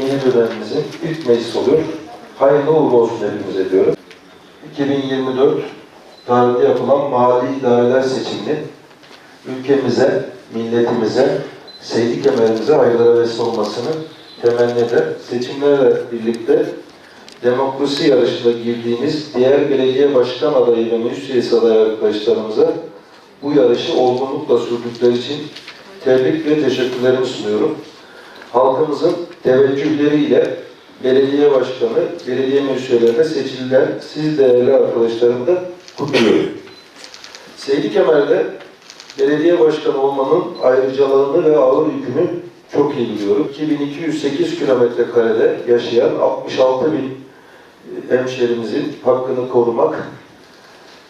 yeni dönemimizin ilk meclis oluyor. Hayırlı uğurlu olsun hepimize diyorum. 2024 tarihte yapılan mali idareler seçimini ülkemize, milletimize, sevgi kemerimize hayırlara vesile olmasını temenni eder. Seçimlerle birlikte demokrasi yarışına girdiğimiz diğer belediye başkan adayı ve meclis üyesi aday arkadaşlarımıza bu yarışı olgunlukla sürdükleri için tebrik ve teşekkürlerimi sunuyorum. Halkımızın teveccühleriyle belediye başkanı, belediye meclis üyelerine seçilen siz değerli arkadaşlarımı da kutluyorum. Seydi Kemer'de belediye başkanı olmanın ayrıcalığını ve ağır yükünü çok iyi biliyorum. 2208 kilometre karede yaşayan 66 bin hemşehrimizin hakkını korumak,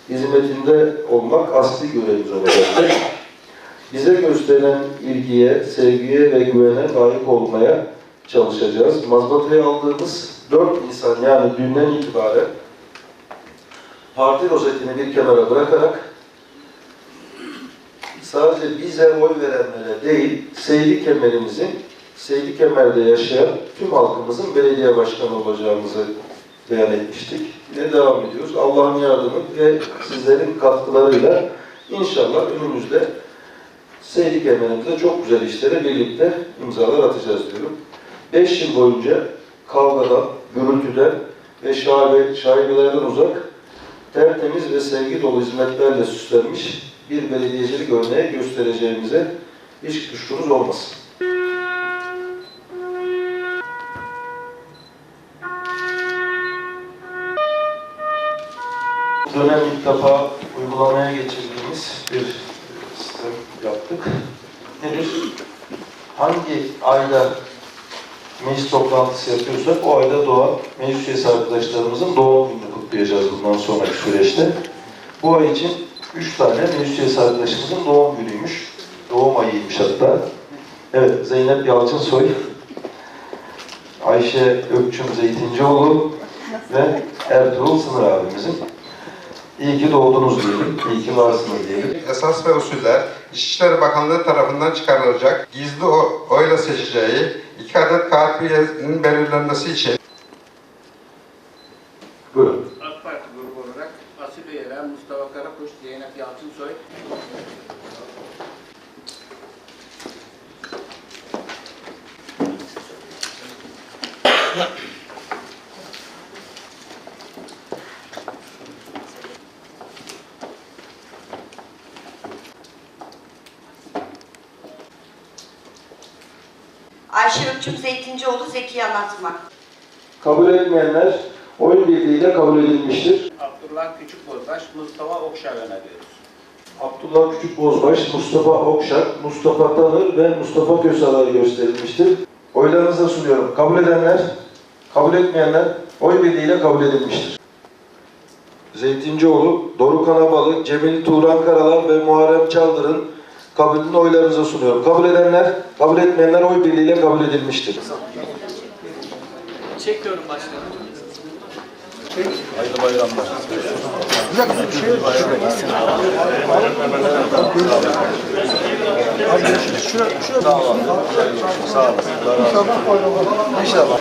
hizmetinde olmak asli görevimiz olacaktır. Bize gösterilen ilgiye, sevgiye ve güvene layık olmaya çalışacağız. Mazbataya aldığımız 4 Nisan yani dünden itibaren parti rozetini bir kenara bırakarak sadece bize oy verenlere değil, Seydi Kemer'imizin, Seydi Kemer'de yaşayan tüm halkımızın belediye başkanı olacağımızı beyan etmiştik. Yine devam ediyoruz. Allah'ın yardımı ve sizlerin katkılarıyla inşallah önümüzde Seydi Kemer'imizde çok güzel işlere birlikte imzalar atacağız diyorum. Beş yıl boyunca kavgadan, gürültüden ve şaibe, şaibelerden uzak, tertemiz ve sevgi dolu hizmetlerle süslenmiş bir belediyecilik örneği göstereceğimize hiç kuşkunuz olmasın. Dönem ilk defa uygulamaya geçirdiğimiz bir sistem yaptık. Nedir? Hangi ayda meclis toplantısı yapıyorsak o ayda doğan meclis üyesi arkadaşlarımızın doğum gününü kutlayacağız bundan sonraki süreçte. Bu ay için üç tane meclis üyesi arkadaşımızın doğum günüymüş. Doğum ayıymış hatta. Evet, Zeynep Yalçınsoy, Ayşe Ökçüm Zeytincioğlu ve Ertuğrul Sınır abimizin. İyi ki doğdunuz diyelim, iyi ki varsınız diyelim. esas ve usuller İçişleri Bakanlığı tarafından çıkarılacak gizli oyla seçeceği iki adet üyesinin belirlenmesi için Buyurun. AK Parti grubu olarak Asil Üyeler, Mustafa Karakuş, Zeynep Yalçınsoy, Ayşe Ökçüm Zeytincioğlu Zeki Anlatmak. Kabul etmeyenler oy birliğiyle kabul edilmiştir. Abdullah Küçükbozbaş, Mustafa Okşar öneriyoruz. Abdullah Küçükbozbaş, Mustafa Okşak, Mustafa Tanır ve Mustafa Kösaray gösterilmiştir. Oylarınıza sunuyorum. Kabul edenler, kabul etmeyenler oy birliğiyle kabul edilmiştir. Zeytincioğlu, Doruk Anabalı, Cemil Turan Karalar ve Muharrem Çaldır'ın kabulünü oylarınıza sunuyorum. Kabul edenler, kabul etmeyenler oy birliğiyle kabul edilmiştir. Çekiyorum başkanım. İnşallah.